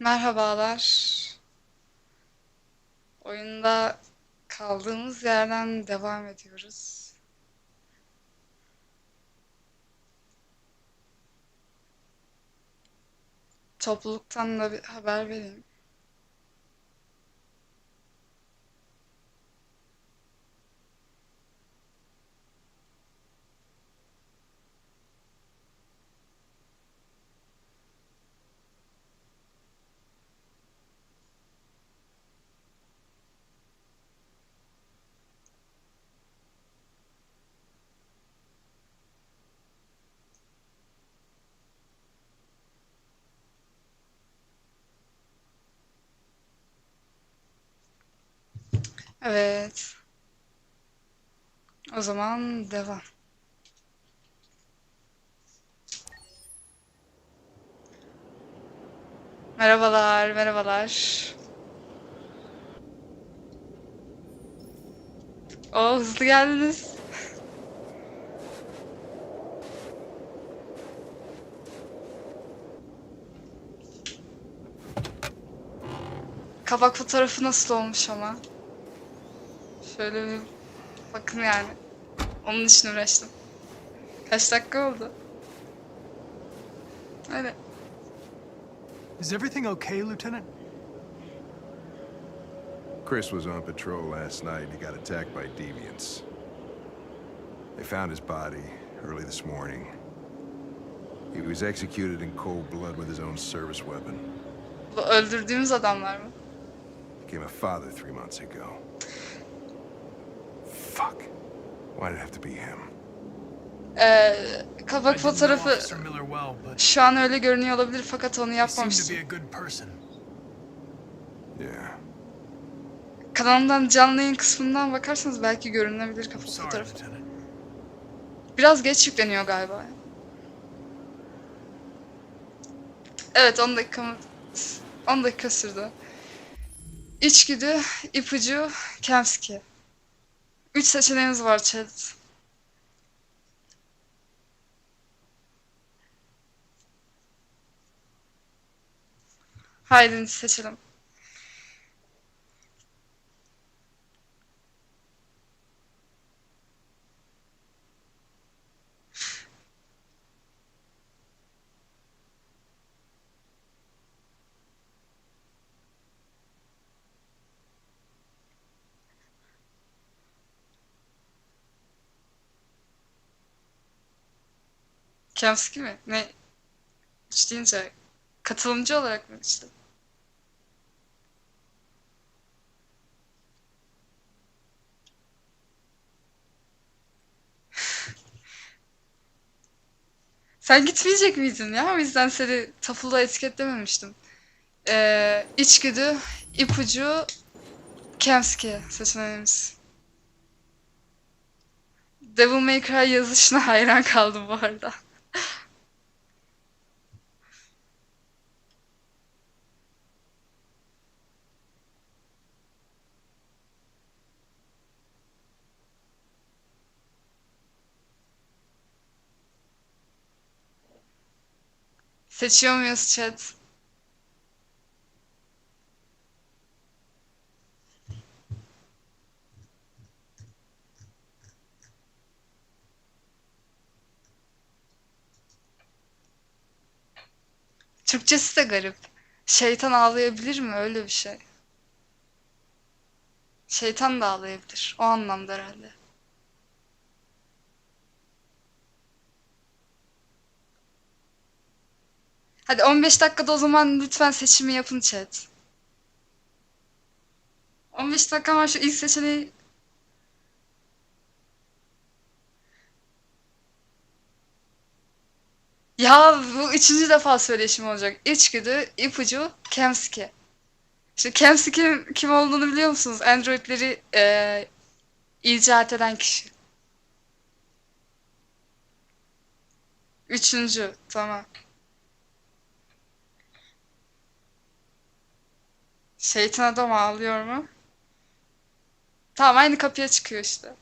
Merhabalar. Oyunda kaldığımız yerden devam ediyoruz. Topluluktan da bir haber vereyim. Evet. O zaman devam. Merhabalar, merhabalar. O hızlı geldiniz. Kabak fotoğrafı nasıl olmuş ama? Şöyle bir bakın yani. Onun için uğraştım. Kaç dakika oldu? Öyle. Is everything okay, Lieutenant? Chris was on patrol last night and he got attacked by deviants. They found his body early this morning. He was executed in cold blood with his own service weapon. Bu öldürdüğümüz adamlar mı? Became a father three months ago. Why did it have to be him? Ee, know fotoğrafı şu an öyle görünüyor olabilir fakat onu yapmamıştım. Yeah. Kanalımdan canlı yayın kısmından bakarsanız belki görünebilir sorry, fotoğrafı. Biraz geç yükleniyor galiba. Evet 10 dakika 10 dakika sürdü. İçgüdü, ipucu, Kemski. Üç seçeneğimiz var chat. Haydi seçelim. Kemski mi? Ne? Üç deyince katılımcı olarak mı işte? Sen gitmeyecek miydin ya? O yüzden seni tapuluğa etiketlememiştim. Ee, içgüdü, ipucu, Kemski seçeneğimiz. Devil May Cry yazışına hayran kaldım bu arada. Seçiyor muyuz chat? Türkçesi de garip. Şeytan ağlayabilir mi? Öyle bir şey. Şeytan da ağlayabilir. O anlamda herhalde. Hadi 15 dakikada o zaman lütfen seçimi yapın chat. 15 dakika var şu ilk seçeneği Ya bu üçüncü defa söyleşim olacak. İçgüdü, ipucu, Kemski. İşte Kemski'nin kim olduğunu biliyor musunuz? Androidleri eee icat eden kişi. Üçüncü, tamam. Şeytan adam ağlıyor mu? Tamam aynı kapıya çıkıyor işte.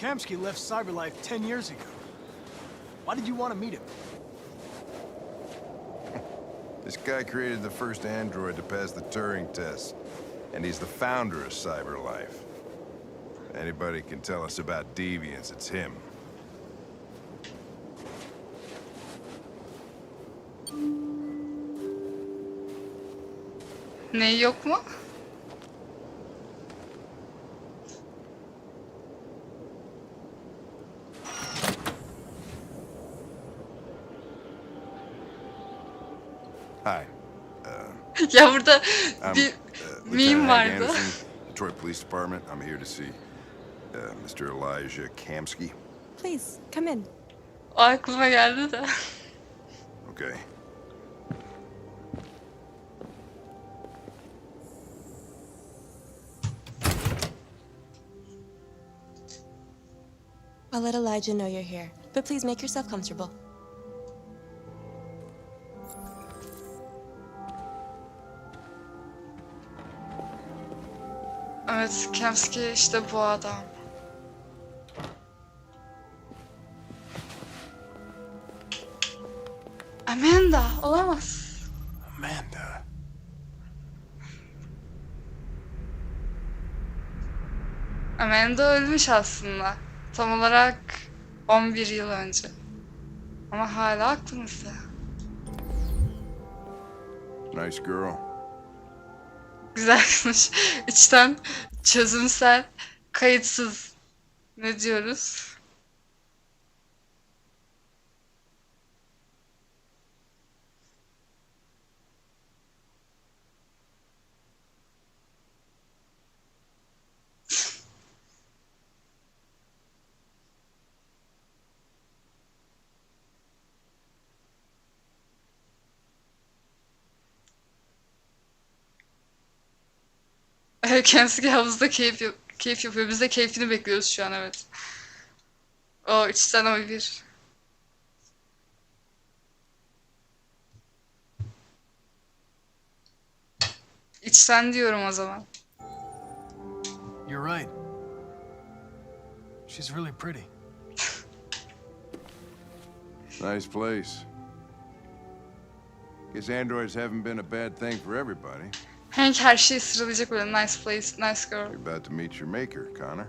Kamsky left Cyberlife 10 years ago. Why did you want to meet him? This guy created the first android to pass the Turing test, and he's the founder of CyberLife. Anybody can tell us about deviants, it's him. Neyi yok mu? Hi, ya burada I'm bir uh, meme Lieutenant Hank vardı. Anderson, Detroit Police Department. I'm here to see uh, Mr. Elijah Kamsky. Please, come in. O aklıma geldi de. Okay. I'll let Elijah know you're here, but please make yourself comfortable. Evet, Kemski işte bu adam. Amanda, olamaz. Amanda. Amanda ölmüş aslında. Tam olarak 11 yıl önce. Ama hala aklımızda. Nice girl. Güzel kızmış. İçten çözümsel, kayıtsız. Ne diyoruz? Kendisi havuzda keyif, yap- keyif yapıyor. Biz de keyfini bekliyoruz şu an evet. O içten o bir. İçten diyorum o zaman. You're right. She's really pretty. Nice place. Guess androids haven't been a bad thing for everybody. Hank her şeyi sıralayacak böyle nice place, nice girl. You're about to meet your maker, Connor.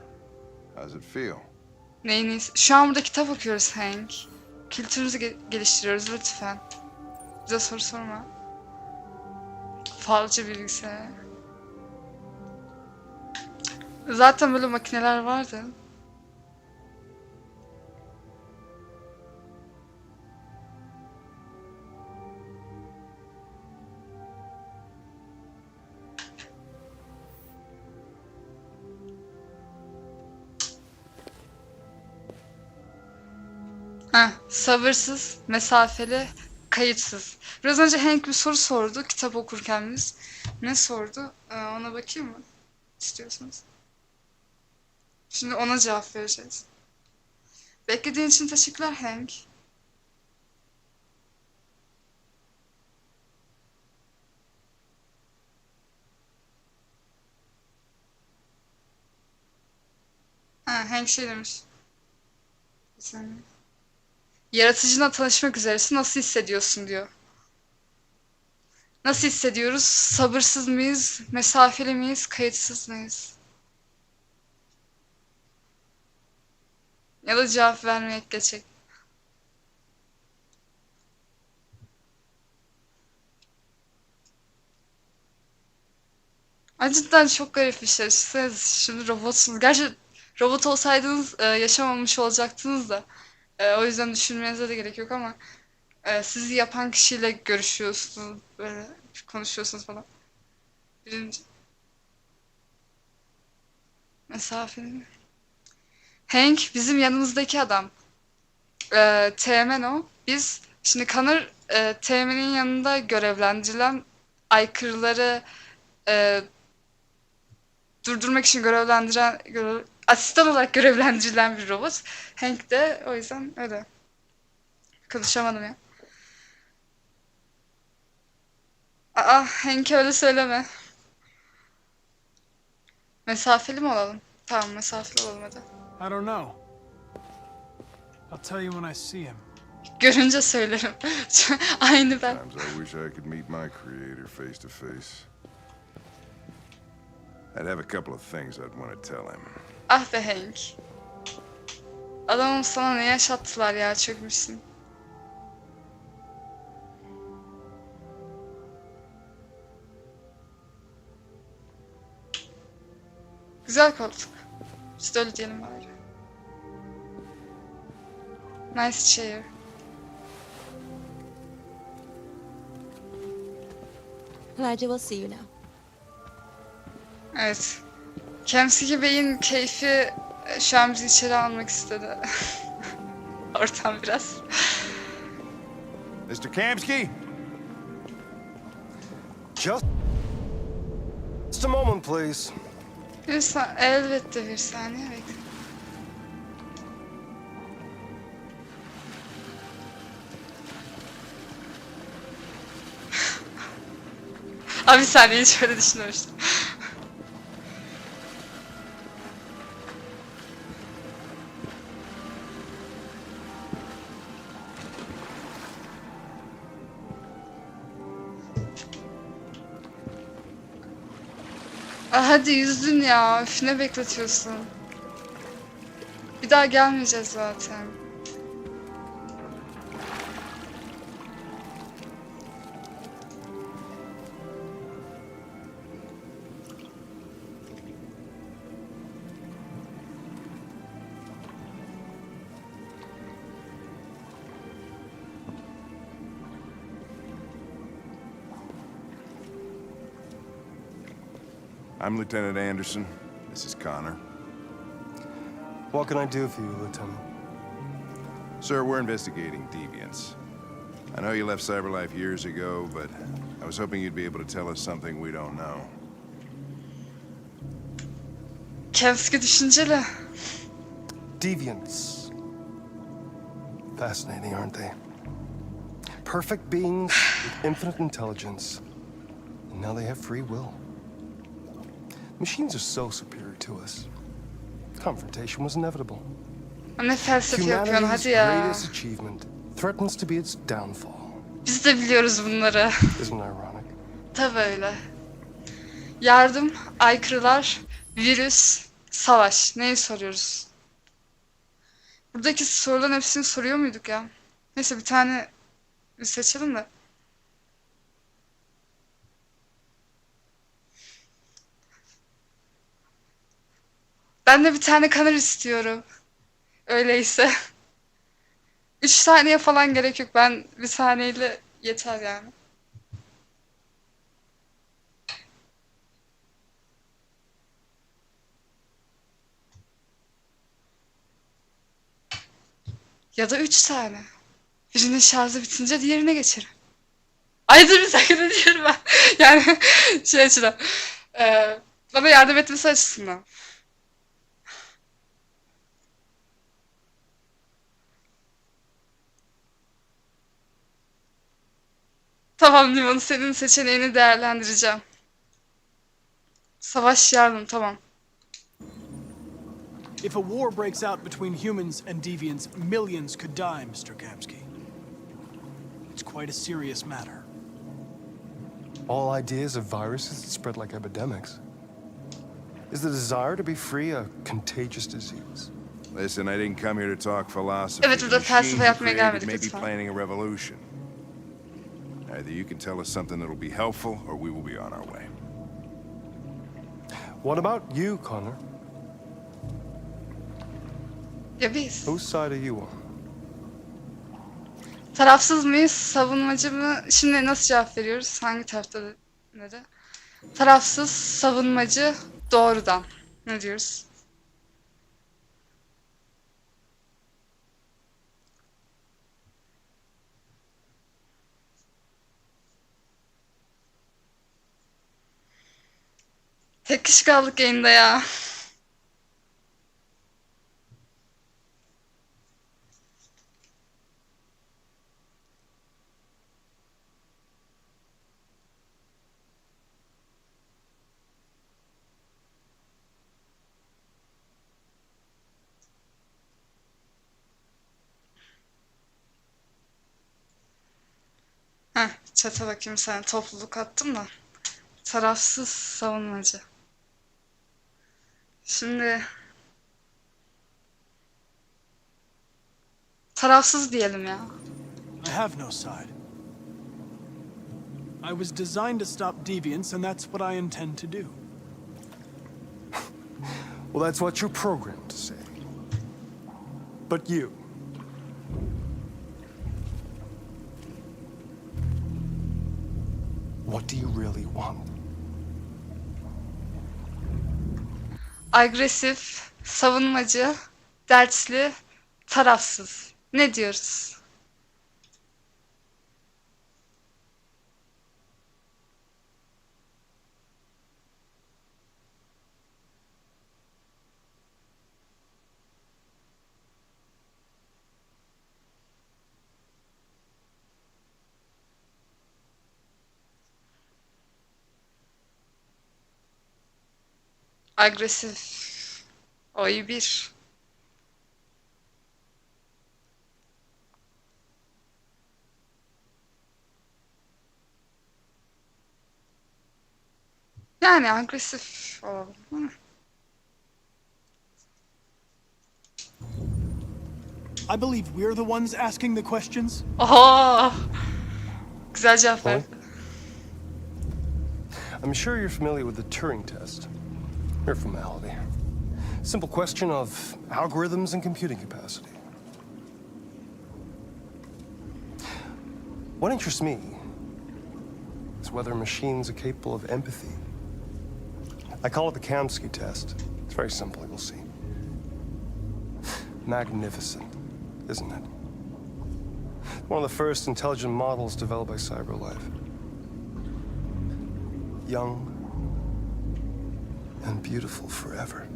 How's it feel? Neyiniz? Şu an burada kitap okuyoruz Hank. Kültürümüzü ge- geliştiriyoruz lütfen. Bize soru sorma. Falcı bilgisayar. Zaten böyle makineler vardı. Heh, sabırsız, mesafeli, kayıtsız. Biraz önce Hank bir soru sordu kitap okurken biz. Ne sordu? Ee, ona bakayım mı? İstiyorsanız. Şimdi ona cevap vereceğiz. Beklediğin için teşekkürler Hank. Ha, Hank şey demiş. Bir. Yaratıcına tanışmak üzeresin. Nasıl hissediyorsun diyor. Nasıl hissediyoruz? Sabırsız mıyız? Mesafeli miyiz? Kayıtsız mıyız? Ya da cevap vermeyek geçecek. Ay çok garip bir şey. Siz şimdi robotsunuz. Gerçi robot olsaydınız e, yaşamamış olacaktınız da. E, o yüzden düşünmenize de gerek yok ama e, sizi yapan kişiyle görüşüyorsunuz, böyle konuşuyorsunuz falan. Birinci. Mesafeli. Hank bizim yanımızdaki adam. E, Teğmen o. Biz şimdi Connor e, Teğmen'in yanında görevlendirilen aykırıları e, durdurmak için görevlendiren görev, asistan olarak görevlendirilen bir robot. Hank de o yüzden öyle. Konuşamadım ya. Aa, Hank öyle söyleme. Mesafeli mi olalım? Tamam, mesafeli olalım hadi. I don't know. I'll tell you when I see him. Görünce söylerim. Aynı ben. Times I wish I could meet my creator face to face. I'd have a couple of things I'd want to tell him. Ah be Hank. Adamım sana ne yaşattılar ya çökmüşsün. Güzel koltuk. Biz de öyle diyelim bari. Nice chair. Elijah will see you now. Evet. Kemsiki Bey'in keyfi e, şu an bizi içeri almak istedi. Ortam biraz. Mr. Kamsky? Just, just a moment, please. Bir sa- elbette bir saniye bekle. Abi bir saniye hiç öyle düşünmemiştim. Hadi yüzdün ya. Üf ne bekletiyorsun? Bir daha gelmeyeceğiz zaten. I'm Lieutenant Anderson. This is Connor. What can I do for you, Lieutenant? Sir, we're investigating deviants. I know you left Cyberlife years ago, but I was hoping you'd be able to tell us something we don't know. Kemski düşünceli. Deviants. Fascinating, aren't they? Perfect beings with infinite intelligence. And now they have free will. Machines are so superior to us. Confrontation was inevitable. Ne felsefe yapıyorsun hadi ya. greatest achievement threatens to be its downfall. Biz de biliyoruz bunları. Isn't it ironic? Tabii öyle. Yardım, aykırılar, virüs, savaş. Neyi soruyoruz? Buradaki soruların hepsini soruyor muyduk ya? Neyse bir tane seçelim de. Ben de bir tane kanır istiyorum. Öyleyse. Üç saniye falan gerek yok. Ben bir saniyeyle yeter yani. Ya da üç tane. Birinin şarjı bitince diğerine geçerim. Ay bir dakika ne diyorum ben. Yani şey açıdan. Ee, bana yardım etmesi açısından. Tamam Limon senin seçeneğini değerlendireceğim. Savaş yardım tamam. If a war breaks out between humans and deviants, millions could die, Mr. Kamsky. It's quite a serious matter. All ideas of viruses that spread like epidemics. Is the desire to be free a contagious disease? Listen, I didn't come here to talk philosophy. Evet, burada felsefe yapmaya gelmedik lütfen. planning a revolution. Either you can tell us something that'll be helpful, or we will be on our way. What about you, Connor? Ya biz? Whose side are you on? Tarafsız mıyız, savunmacı mı? Şimdi nasıl cevap veriyoruz? Hangi tarafta ne de? Tarafsız, savunmacı, doğrudan. Ne diyoruz? Tek kişi kaldık yayında ya. Heh, çete bakayım sen topluluk attım da. Tarafsız savunmacı. Şimdi tarafsız diyelim ya. I have no side. I was designed to stop deviants, and that's what I intend to do. Well, that's what you're programmed to say. But you. What do you really want? Agresif, savunmacı, dertli, tarafsız. Ne diyoruz? Agresif. Oy bir. Yani agresif olalım. değil? I believe we're the ones asking the questions. Oho! Güzel cevap verdi. I'm sure you're familiar with the Turing test. Mere formality. Simple question of algorithms and computing capacity. What interests me is whether machines are capable of empathy. I call it the Kamsky test. It's very simple, you'll see. Magnificent, isn't it? One of the first intelligent models developed by CyberLife young and beautiful forever.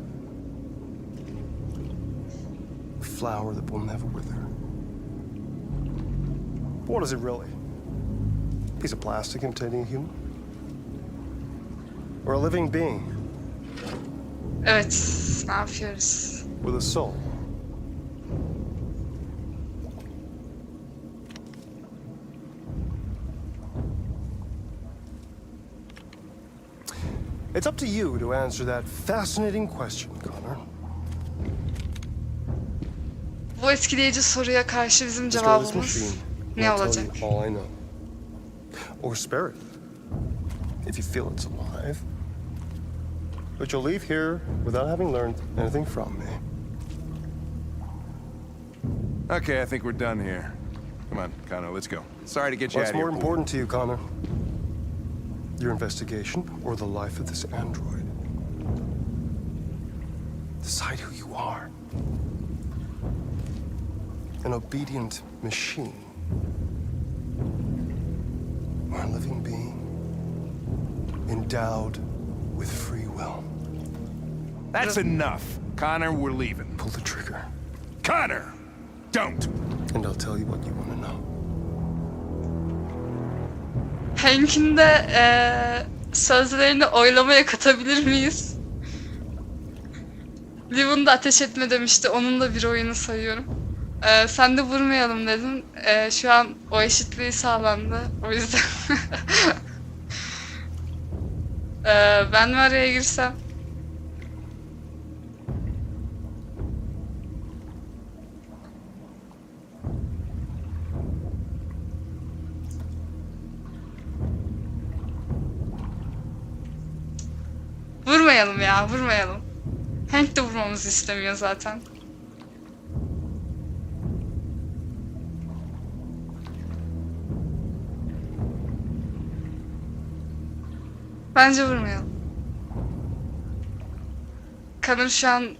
A flower that will never wither. What is it really? A piece of plastic imitating a human? Or a living being uh, It's ne yapıyoruz? with a soul? It's up to you to answer that fascinating question, Connor. Bu etkileyici soruya karşı bizim Destroy this cevabımız machine. and ne I'll tell olacak? you all I know. Or spare it, if you feel it's alive. But you'll leave here without having learned anything from me. Okay, I think we're done here. Come on, Connor, let's go. Sorry to get you What's out of more here. important to you, Connor? Your investigation or the life of this android? Decide who you are. An obedient machine. Or a living being endowed with free will. That's enough. Connor, we're leaving. Pull the trigger, Connor! Don't! and I'll tell you what you want to know. Hank'in de eee, sözlerini oylamaya katabilir miyiz? Liv'un da ateş etme demişti. Onun da bir oyunu sayıyorum. Eee, sen de vurmayalım dedin. Eee, şu an o eşitliği sağlandı. O yüzden. Eee, ben mi araya girsem? Vurmayalım ya, vurmayalım. Hank de vurmamızı istemiyor zaten. Bence vurmayalım. Kadın şu an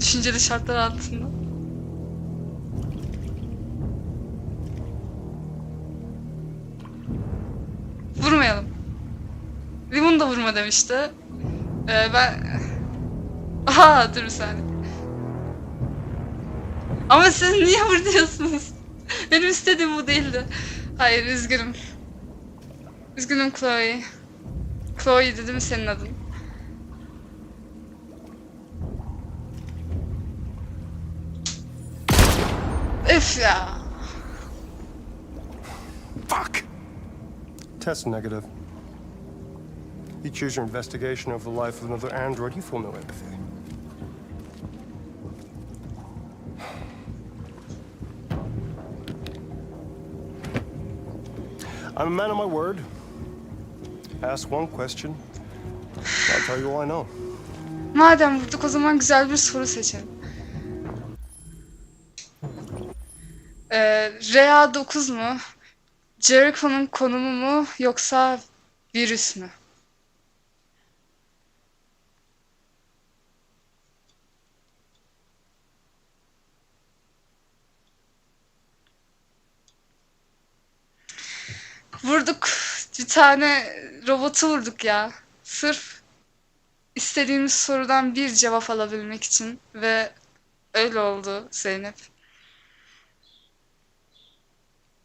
düşünceli şartlar altında. Vurma demişti. Ee, ben... Aha dur bir saniye. Ama siz niye diyorsunuz? Benim istediğim bu değildi. Hayır üzgünüm. Üzgünüm Chloe. Chloe dedim senin adın. Öf ya. Fuck! Test negative. You investigation over the life of another android, you feel no empathy. I'm a man of my word. Ask one question, I'll tell you all I know. Madem vurduk o zaman güzel bir soru seçelim. Ee, RA 9 mu? Jericho'nun konumu mu yoksa virüs mü? Vurduk. Bir tane robotu vurduk ya. Sırf istediğimiz sorudan bir cevap alabilmek için ve öyle oldu Zeynep.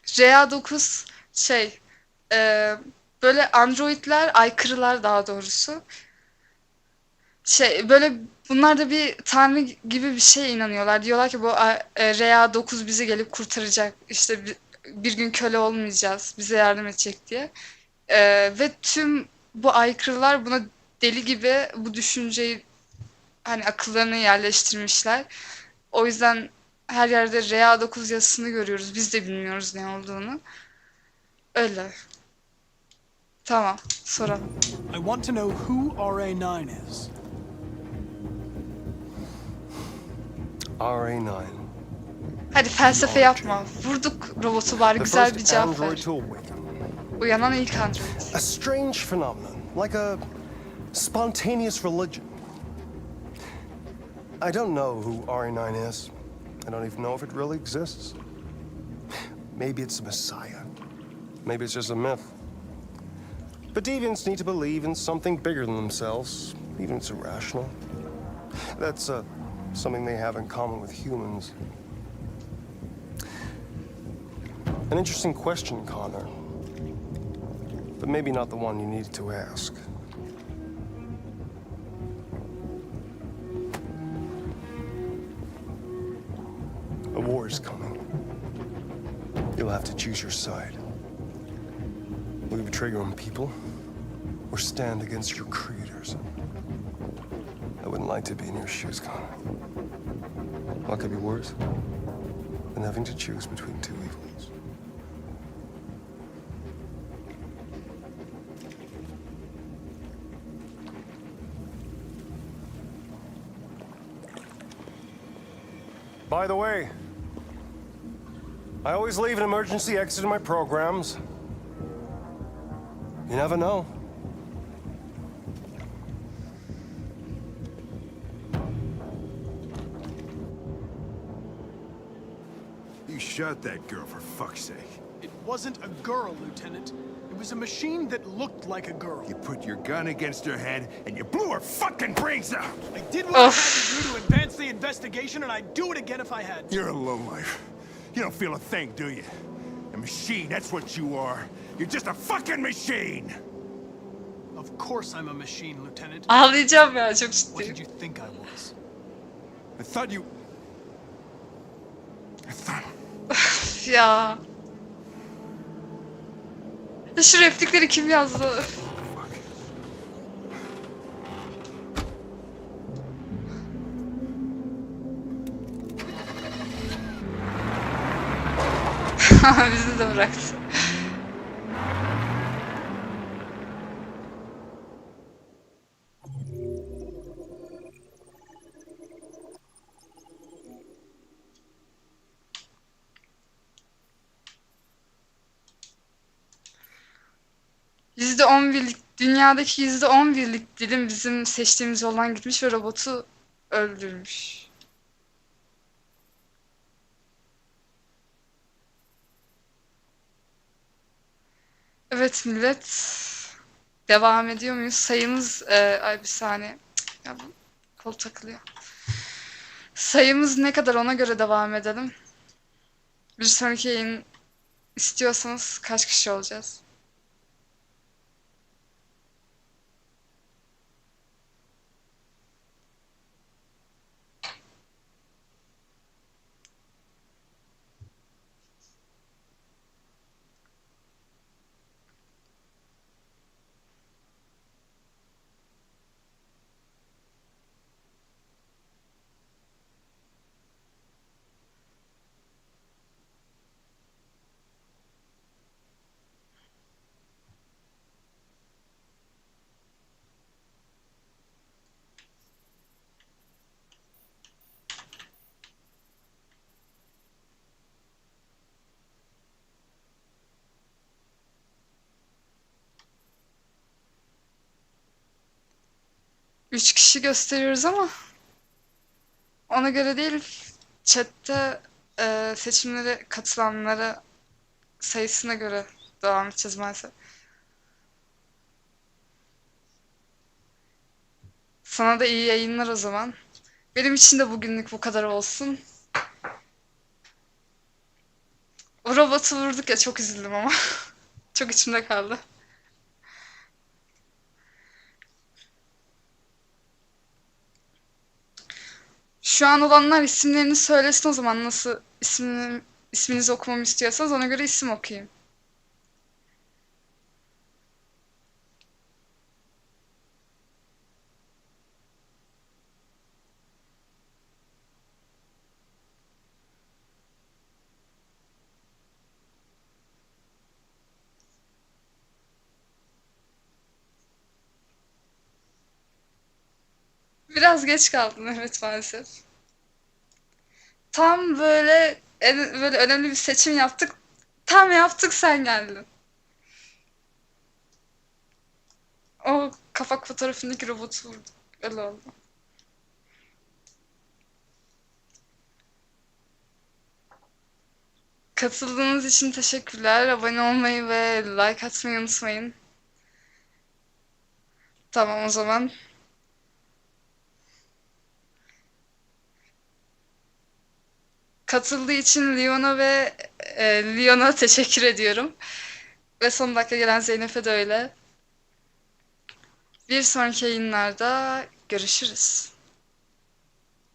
RA9 şey e, böyle androidler aykırılar daha doğrusu şey böyle bunlar da bir tanrı gibi bir şeye inanıyorlar. Diyorlar ki bu e, RA9 bizi gelip kurtaracak. İşte bir, bir gün köle olmayacağız. Bize yardım edecek diye. E, ve tüm bu aykırılar buna deli gibi bu düşünceyi hani akıllarına yerleştirmişler. O yüzden her yerde RA9 yazısını görüyoruz. Biz de bilmiyoruz ne olduğunu. Öyle. Tamam, soralım. I want to know who RA9 is. RA9. Hadi felsefe yapma. Vurduk robotu bari The güzel bir cevap ver. Uyanan ilk android. A strange phenomenon, like a spontaneous religion. I don't know who RA9 is. I don't even know if it really exists. Maybe it's a messiah. Maybe it's just a myth. But deviants need to believe in something bigger than themselves, even if it's irrational. That's uh, something they have in common with humans. An interesting question, Connor but maybe not the one you needed to ask. A war is coming. You'll have to choose your side. Will you betray your own people or stand against your creators? I wouldn't like to be in your shoes, Connor. What could be worse than having to choose between two evils? By the way, I always leave an emergency exit in my programs. You never know. You shot that girl, for fuck's sake. It wasn't a girl, Lieutenant. It was a machine that looked like a girl. You put your gun against her head, and you blew her fucking brains out! I did what I had to do to advance the investigation, and I'd do it again if I had to. You're a lowlife. You don't feel a thing, do you? A machine, that's what you are. You're just a fucking machine! Of course I'm a machine, Lieutenant. Ağlayacağım ya çok What did you think I was? I thought you... I thought... Ya. Şu replikleri kim yazdı? Bizi de bıraktı. Yüzde on birlik, dünyadaki yüzde on birlik dilim bizim seçtiğimiz yoldan gitmiş ve robotu öldürmüş. Evet millet. Devam ediyor muyuz? Sayımız... e, ay bir saniye. Ya bu kol takılıyor. Sayımız ne kadar ona göre devam edelim. Bir sonraki yayın istiyorsanız kaç kişi olacağız? Üç kişi gösteriyoruz ama ona göre değil chatte e, seçimlere katılanlara sayısına göre devam edeceğiz maalesef. Sana da iyi yayınlar o zaman. Benim için de bugünlük bu kadar olsun. O robotu vurduk ya çok üzüldüm ama. çok içimde kaldı. Şu an olanlar isimlerini söylesin o zaman nasıl ismini, isminizi okumamı istiyorsanız ona göre isim okuyayım. Biraz geç kaldın evet maalesef. Tam böyle en- böyle önemli bir seçim yaptık. Tam yaptık sen geldin. O kapak fotoğrafındaki robotu vurduk. Öyle oldu. Katıldığınız için teşekkürler. Abone olmayı ve like atmayı unutmayın. Tamam o zaman. Katıldığı için Leon'a ve e, Leon'a teşekkür ediyorum. Ve son dakika gelen Zeynep'e de öyle. Bir sonraki yayınlarda görüşürüz.